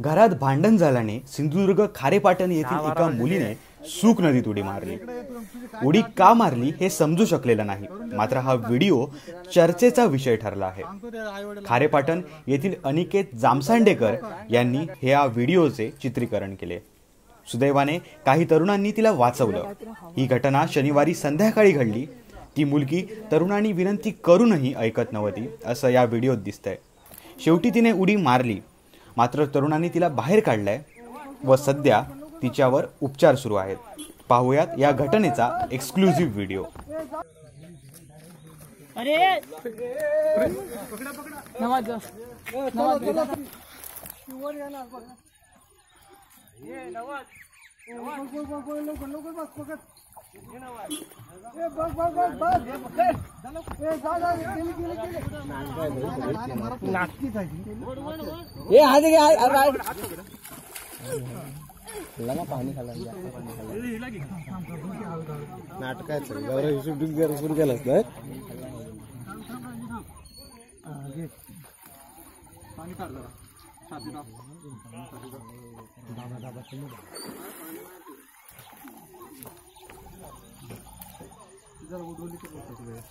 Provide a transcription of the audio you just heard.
घरात भांडण झाल्याने सिंधुदुर्ग खारेपाटण येथील एका मुलीने सूक नदीत उडी मारली. उडी का मारली हे समजू शकलेलं नाही. मात्र हा व्हिडिओ चर्चेचा विषय ठरला आहे. खारेपाटण येथील अनिकेत जामसांडेकर यांनी ह्या व्हिडिओचे चित्रीकरण केले. सुदैवाने काही तरुणांनी तिला वाचवलं. ही घटना शनिवारी संध्याकाळी घडली. ती मुलगी तरुणांनी विनंती करूनही ऐकत नव्हती असं या व्हिडिओत दिसतंय. शेवटी तिने उडी मारली. मात्र तरुणांनी तिला बाहेर काढलंय व सध्या तिच्यावर उपचार सुरू आहेत. पाहूयात या घटनेचा एक्सक्लुझिव्ह व्हिडिओ अरे! नवाज. जा. नवाज जा. ए हात घे हात- हात- हात. खाल्ला ना पाणी खाल्ला नाटकाचं गौरव सुरू केलं असतं